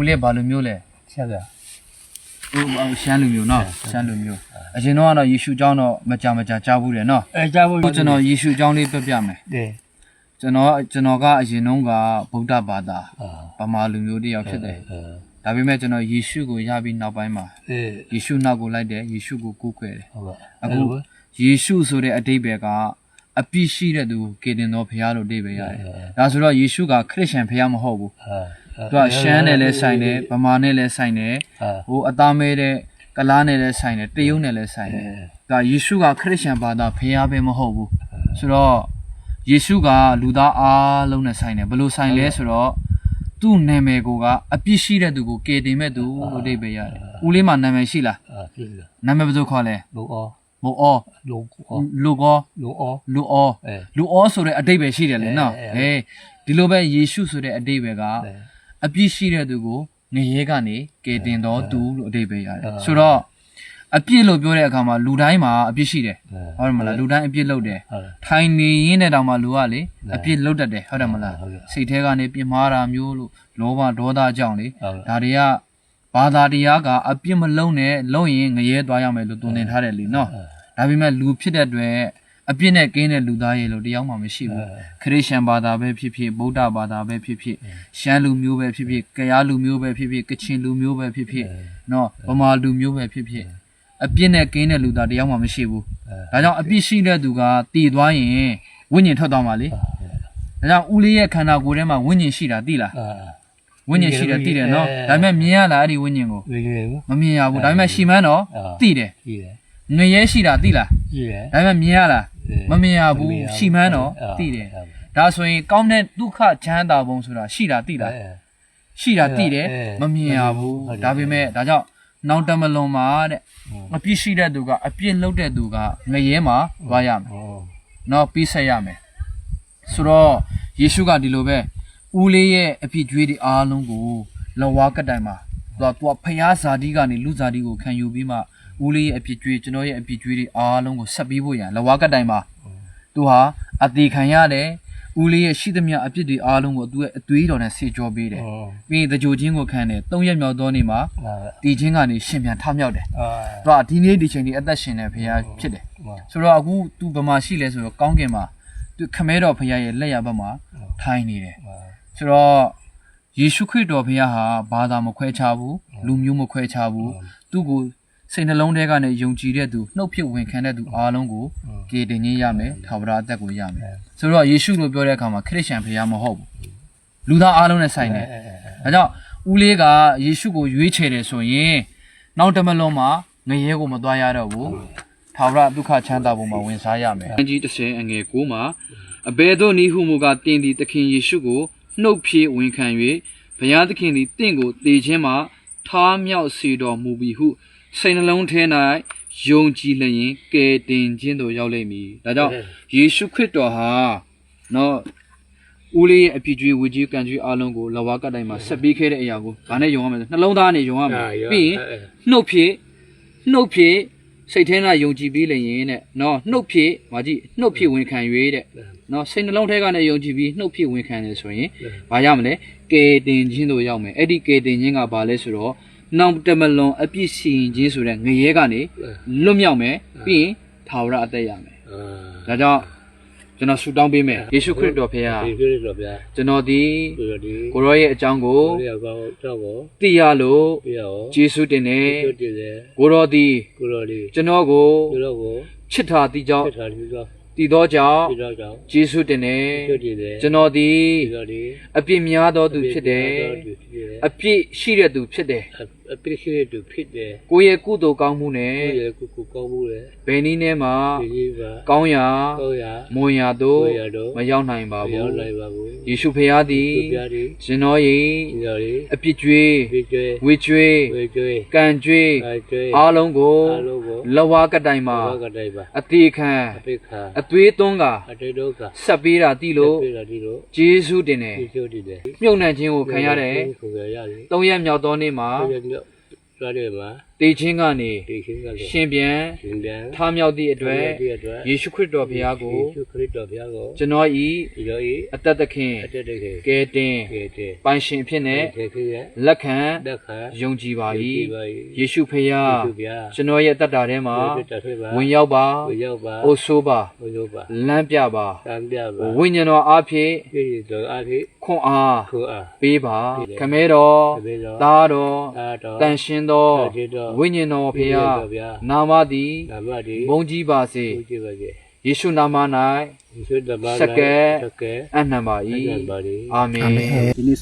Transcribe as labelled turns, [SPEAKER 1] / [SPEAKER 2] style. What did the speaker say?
[SPEAKER 1] ဦးလေးဘာလိုမျိုးလဲ
[SPEAKER 2] ဆရာက
[SPEAKER 1] ဟိုရှမ်းလူမျိုးနော်ရှမ်းလူမျိုးအရင်တော့ကတော့ယေရှုကျောင်းတော့မကြမကြကြားဘူးတယ်နော်
[SPEAKER 2] အဲကြား
[SPEAKER 1] ဘူးကျွန်တော်ယေရှုကျောင်းလေးပြပြမယ်
[SPEAKER 2] တဲ့
[SPEAKER 1] ကျွန်တော်ကျွန်တော်ကအရင်တုန်းကဗုဒ္ဓဘာသာဗမာလူမျိုးတယောက်ဖြစ်တယ်ဒါပေမဲ့ကျွန်တော်ယေရှုကိုရပြီးနောက်ပိုင်းမှာယေရှုနောက်ကိုလိုက်တယ်ယေရှုကိုကူးကွယ်တယ်
[SPEAKER 2] ဟုတ်ပါ
[SPEAKER 1] အခုယေရှုဆိုတဲ့အတိတ်ပဲကအပြစ်ရှိတဲ့သူကိုကယ်တင်တော်ဘုရားလို့အတိတ်ပဲရတယ်ဒါဆိုတော့ယေရှုကခရစ်ယာန်ဘုရားမဟုတ်ဘူး သူကရှမ်းနဲ့လည်းဆိုင်တယ်ဗမာနဲ့လည်းဆိုင်တယ်
[SPEAKER 2] အာ
[SPEAKER 1] ဟိုအသားမဲတဲ့ကလားနဲ့လည်းဆိုင်တယ်တရုတ်နဲ့လည်းဆိုင်တယ်ဒါယေရှုကခရစ်ယာန်ဘာသာဖရားပဲမဟုတ်ဘူးဆိုတော့ယေရှုကလူသားအားလုံးနဲ့ဆိုင်တယ်ဘယ်လိုဆိုင်လဲဆိုတော့သူ့နာမည်ကိုကအပြစ်ရှိတဲ့သူကိုကေတင်မဲ့သူလို့အတိတ်ပဲရတယ်ဦးလေးမှာနာမည်ရှိလား
[SPEAKER 2] အာပြီလား
[SPEAKER 1] နာမည်ဘယ်လိုခေါ်လဲ
[SPEAKER 2] လောအော
[SPEAKER 1] မို့အော
[SPEAKER 2] လောအော
[SPEAKER 1] လူကော
[SPEAKER 2] လောအော
[SPEAKER 1] လူအော
[SPEAKER 2] အဲ
[SPEAKER 1] လူအောဆိုတဲ့အတိတ်ပဲရှိတယ်လေနော်
[SPEAKER 2] အဲ
[SPEAKER 1] ဟေးဒီလိုပဲယေရှုဆိုတဲ့အတိတ်ပဲက
[SPEAKER 2] အဲ
[SPEAKER 1] အပြစ်ရှိတဲ့သူကိုငရဲကနေကယ်တင်တော်သူလို့အတိတ်ပဲရတယ်
[SPEAKER 2] အဲ
[SPEAKER 1] ဆိုတော့အပြစ်လို့ပြောတဲ့အခါမှာလူတိုင်းမှာအပြစ်ရှိတယ်
[SPEAKER 2] အဲ
[SPEAKER 1] ဟုတ်တယ်မလားလူတိုင်းအပြစ်လုပ်တယ်
[SPEAKER 2] ဟုတ်တယ်
[SPEAKER 1] ထိုင်နေရင်းနဲ့တောင်မှလူကလေအပြစ်လုပ်တတ်တယ်ဟုတ်တယ်မလား
[SPEAKER 2] ဟုတ်ကဲ့
[SPEAKER 1] စိတ်ထဲကနေပြင်းမာတာမျိုးလို့လောဘဒေါသကြောင့်လေ
[SPEAKER 2] ဟုတ်ကဲ့
[SPEAKER 1] ဒါတွေကဘာသာတရားကအပြစ်မလုံးနဲ့လုံးရင်ငရဲသွားရမယ်လို့တုံသင်ထားတယ်လीနော်ဒါပေမဲ့လူဖြစ်တဲ့အတွက် အပြစ်နဲ့ကင်းတဲ့လူသားရေလို့တရားမှမရှိဘူးခရစ်ယာန်ဘာသာပဲဖြစ်ဖြစ်ဗုဒ္ဓဘာသာပဲဖြစ်ဖြစ်ရှမ်းလူမျိုးပဲဖြစ်ဖြစ်ကယားလူမျိုးပဲဖြစ်ဖြစ်ကချင်လူမျိုးပဲဖြစ်ဖြစ်နော်ဗမာလူမျိုးပဲဖြစ်ဖြစ်အပြစ်နဲ့ကင်းတဲ့လူသားတရားမှမရှိဘူးဒါကြောင့်အပြစ်ရှိတဲ့သူကတည်သွားရင်ဝိညာဉ်ထွက်သွားမှာလေဒါကြောင့်ဦးလေးရဲ့ခန္ဓာကိုယ်ထဲမှာဝိညာဉ်ရှိတာသိလား
[SPEAKER 2] အာ
[SPEAKER 1] ဝိညာဉ်ရှိတယ်သိတယ်နော်ဒါပေမဲ့မြင်ရလားအဲ့ဒီဝိညာဉ်ကို
[SPEAKER 2] ဝေးဝေး
[SPEAKER 1] မမြင်ရဘူးဒါပေမဲ့ရှိမှန်းတော့သိတယ်
[SPEAKER 2] ကြည့်တယ်
[SPEAKER 1] ငရဲရှိတာသိလား
[SPEAKER 2] ကြည့်တယ်
[SPEAKER 1] ဒါပေမဲ့မြင်ရလား မမြင်ရဘူးရှိမှန်းတော့သိတယ်ဒါဆိုရင်ကောင်းတဲ့ဒုက္ခချမ်းသာပုံဆိုတာရှိတာသိလားရှိတာသိတယ်မမြင်ရဘူးဒါပေမဲ့ဒါကြောင့်နောင်တမလွန်မှာတဲ့အပြစ်ရှိတဲ့သူကအပြစ်လုပ်တဲ့သူကငရဲမှာသွားရမယ်
[SPEAKER 2] ဟော
[SPEAKER 1] နော်ပြီးဆက်ရမယ်ဆိုတော့ယေရှုကဒီလိုပဲဦးလေးရဲ့အပြစ်ကြွေးတွေအားလုံးကိုလဝါကတိုင်မှာသူကသူကဖျားဇာတိကနေလူဇာတိကိုခံယူပြီးမှ ဦးလေးရဲ့အပြစ်ကြွေးကျွန်တော်ရဲ့အပြစ်ကြွေးတွေအားလုံးကိုဆက်ပြီးဖို့ရန်လဝါကတိုင်မှာသူဟာအသေးခံရတယ်ဦးလေးရဲ့ရှိသမျှအပြစ်တွေအားလုံးကိုသူရဲ့အသွေးတော်နဲ့ဆေကြောပေးတယ်
[SPEAKER 2] ဟော
[SPEAKER 1] ပြီးရင်တကြိုချင်းကိုခံတယ်၃ရက်မြောက်သောနေ့မှာ
[SPEAKER 2] အာ
[SPEAKER 1] တီချင်းကနေရှင်ပြန်ထမြောက်တယ်
[SPEAKER 2] အာ
[SPEAKER 1] သူကဒီနေ့ဒီချိန်ဒီအသက်ရှင်တဲ့ဖျားဖြစ်တယ်ဆိုတော့အခု तू ဗမာရှိလဲဆိုတော့ကောင်းကင်မှာ तू ခမဲတော်ဖခင်ရဲ့လက်ရဘက်မှာထိုင်နေတယ်ဆိုတော့ယေရှုခရစ်တော်ဖခင်ဟာဘာသာမခွဲခြားဘူးလူမျိုးမခွဲခြားဘူးသူ့ကို စိတ်နှလုံးထဲကနေယုံကြည်တဲ့သူနှုတ်ဖြစ်ဝင်ခံတဲ့သူအားလုံးကိုကေတင်ခြင်းရမယ်ထာဝရအသက်ကိုရမယ်ဆိုတော့ယေရှုလို့ပြောတဲ့အခါမှာခရစ်ယာန်ဖခင်မဟုတ်ဘူးလူသားအားလုံးနဲ့ဆိုင်တယ်ဒါကြောင့်ဦးလေးကယေရှုကိုရွေးချယ်တယ်ဆိုရင်နောက်တမလုံးမှာငရဲကိုမသွားရတော့ဘူးထာဝရဒုက္ခချမ်းသာပုံမှာဝင်စားရမယ်။အကြီး30အငယ်9မှာအဘယ်သို့နည်းဟုမူကားတင်သည်သခင်ယေရှုကိုနှုတ်ဖြင့်ဝန်ခံ၍ဘုရားသခင်သည်တင့်ကိုတည်ခြင်းမှာထားမြောက်စေတော်မူပြီဟု စိတ်နှလုံးထဲ၌ယုံကြည်လျင်ကယ်တင်ခြင်းသို့ရောက်လိမ့်မည်။ဒါကြောင့်ယေရှုခရစ်တော်ဟာနော်ဦးလေးရဲ့အပြစ်ကြွေးဝေကြီးကံကြွေးအလုံးကိုလဝါကတိုင်မှာဆက်ပြီးခဲ့တဲ့အရာကိုဗာနဲ့ယုံရမယ်ဆိုနှလုံးသားနဲ့ယုံရမယ်ပြီးရင်နှုတ်ဖြင့်နှုတ်ဖြင့်စိတ်ထဲကယုံကြည်ပြီးလျင်တဲ့နော်နှုတ်ဖြင့်မကြည့်နှုတ်ဖြင့်ဝန်ခံ၍တဲ့နော်စိတ်နှလုံးထဲကနေယုံကြည်ပြီးနှုတ်ဖြင့်ဝန်ခံတယ်ဆိုရင်ဘာရမလဲကယ်တင်ခြင်းတို့ရောက်မယ်အဲ့ဒီကယ်တင်ခြင်းကဘာလဲဆိုတော့ နောင်တမလွန်အပြစ်စီရင်ခြင်းဆိုတဲ့ငရဲကနေလွတ်မြောက်မယ်ပြီးရင်ထာဝရအသက်ရမယ်
[SPEAKER 2] အာ
[SPEAKER 1] ဒါကြောင့်ကျွန်တော်ဆုတောင်းပေးမယ်ယေရှုခရစ်တော်ဖေဟာ
[SPEAKER 2] ဒီလိုတော့ဗျာ
[SPEAKER 1] ကျွန်တော်ဒီ
[SPEAKER 2] ဒီလိုဒီ
[SPEAKER 1] ကိုရောရဲ့အကြောင်းကို
[SPEAKER 2] ကိုရကောတော့ကို
[SPEAKER 1] သိရလို့
[SPEAKER 2] ပြရော
[SPEAKER 1] ယေရှုတင်တယ်
[SPEAKER 2] တို့တည်တယ်
[SPEAKER 1] ကိုရောဒီ
[SPEAKER 2] ကိုလိုဒီ
[SPEAKER 1] ကျွန်တော်ကို
[SPEAKER 2] ဒီလိုကို
[SPEAKER 1] ချစ်တာတိကြောင့်
[SPEAKER 2] ဆက်ထားပြီးတော့
[SPEAKER 1] တည်သောကြောင့်
[SPEAKER 2] ဒီတော့ကြောင့်
[SPEAKER 1] ယေရှုတင်တယ်
[SPEAKER 2] တို့တည်တယ်
[SPEAKER 1] ကျွန်တော်ဒီ
[SPEAKER 2] ဒီလိုဒီ
[SPEAKER 1] အပြစ်များသောသူဖြစ်တယ်အပြစ်ရှိတဲ့သူဖြစ်တယ်
[SPEAKER 2] အပရိရှိတူဖြစ်တယ်
[SPEAKER 1] ကိုယ့်ရဲ့ကုသိုလ်ကောင်းမှုနဲ့
[SPEAKER 2] ကိုရကိုကိုကောင်းမှုလေ
[SPEAKER 1] ဘယ်နည်းနဲ့မှ
[SPEAKER 2] ဒီကြီးပါ
[SPEAKER 1] ကောင်းရာ
[SPEAKER 2] ကောရ
[SPEAKER 1] မွန်ရာသို့
[SPEAKER 2] ကိုရတော့
[SPEAKER 1] မရောက်နိုင်ပါ
[SPEAKER 2] မ
[SPEAKER 1] ဘူး
[SPEAKER 2] ရောက်နိုင်ပါဘူး
[SPEAKER 1] ယေရှုဖခင်သည်
[SPEAKER 2] သူပြသည်
[SPEAKER 1] ရှင်တော်၏
[SPEAKER 2] ဒီလိုဒီ
[SPEAKER 1] အပြစ်ကြွေး
[SPEAKER 2] ဒီကျွေး
[SPEAKER 1] ဝေကြွေး
[SPEAKER 2] ဝေကျွေး
[SPEAKER 1] ကံကြွေး
[SPEAKER 2] အဲကျွေး
[SPEAKER 1] အားလုံးကို
[SPEAKER 2] အားလုံးကို
[SPEAKER 1] လဝါကတိုင်မှာ
[SPEAKER 2] ဘာကတိုင်ပါ
[SPEAKER 1] အသေးခံ
[SPEAKER 2] အပိခါ
[SPEAKER 1] အသွေးသွန်းက
[SPEAKER 2] အတေတော့က
[SPEAKER 1] ဆက်ပေးတာတိလို့
[SPEAKER 2] ပြေးလာဒီလို
[SPEAKER 1] ယေရှုတင်တယ်
[SPEAKER 2] ဒီကျိုးတည်တယ်
[SPEAKER 1] မြုပ်နှံခြင်းကိုခံရတဲ့
[SPEAKER 2] ကိုရရတယ်
[SPEAKER 1] သုံးရက်မြောက်သောနေ့မှာ
[SPEAKER 2] ကိုရမြော က်သွားတယ်မှာ
[SPEAKER 1] တေခြင်းကနေ
[SPEAKER 2] ဒီရှိကလည်း
[SPEAKER 1] ရှင်ပြန်
[SPEAKER 2] ရှင်ပြန်
[SPEAKER 1] ထမြောက်သည့်အတွက်
[SPEAKER 2] ဒီအတွက်
[SPEAKER 1] ယေရှုခရစ်တော်ဘုရားကို
[SPEAKER 2] ယေရှုခရစ်တော်ဘုရားကို
[SPEAKER 1] ကျွန်တော်ဤ
[SPEAKER 2] ဒီလိုဤ
[SPEAKER 1] အသက်သခင်
[SPEAKER 2] အတက်တကယ်
[SPEAKER 1] ကယ်တင်
[SPEAKER 2] ကဲတဲ့
[SPEAKER 1] ပိုင်ရှင်အဖြစ်နဲ့
[SPEAKER 2] ဒီခေတ်ရဲ့
[SPEAKER 1] လက်ခံ
[SPEAKER 2] တက်ခါ
[SPEAKER 1] ယုံကြည်ပါ
[SPEAKER 2] ဒီ၏ပါ
[SPEAKER 1] ယေရှုဖရာ
[SPEAKER 2] ယေရှုဘုရား
[SPEAKER 1] ကျွန်တော်ရဲ့အသက်တာထဲမှာ
[SPEAKER 2] ဒီတက်ဆွေးပါ
[SPEAKER 1] ဝင်ရောက်ပါ
[SPEAKER 2] ဝင်ရောက်ပါ
[SPEAKER 1] အိုဆိုးပါ
[SPEAKER 2] ဝင်ရောက်ပါ
[SPEAKER 1] လမ်းပြပါ
[SPEAKER 2] တမ်းပြပါ
[SPEAKER 1] ဝိညာဉ်တော်အားဖြင့်
[SPEAKER 2] ပြည့်စုံအားဖြင့်
[SPEAKER 1] ခွန်အား
[SPEAKER 2] ကိုအား
[SPEAKER 1] ပေးပါ
[SPEAKER 2] ပေးတယ်
[SPEAKER 1] ခမဲတော်
[SPEAKER 2] တပည့်တော်
[SPEAKER 1] သားတော်
[SPEAKER 2] အာတော်
[SPEAKER 1] တန်ရှင်သော
[SPEAKER 2] တန်ရှင်သော
[SPEAKER 1] ဝိညာဉ်တော်ဖရာ
[SPEAKER 2] ဝိညာဉ်တော်ဖရာ
[SPEAKER 1] နာမသည်
[SPEAKER 2] နာမတိ
[SPEAKER 1] ဘုန်းကြီးပါစေ
[SPEAKER 2] ဘုရားပါစေ
[SPEAKER 1] ယေရှုနာမ၌
[SPEAKER 2] ယေရှုတမန်
[SPEAKER 1] စက္ကဲ
[SPEAKER 2] စက္ကဲ
[SPEAKER 1] အနှံပါ
[SPEAKER 2] အနံ၏ပါလေ
[SPEAKER 1] အာမင်
[SPEAKER 3] ဒီနေ့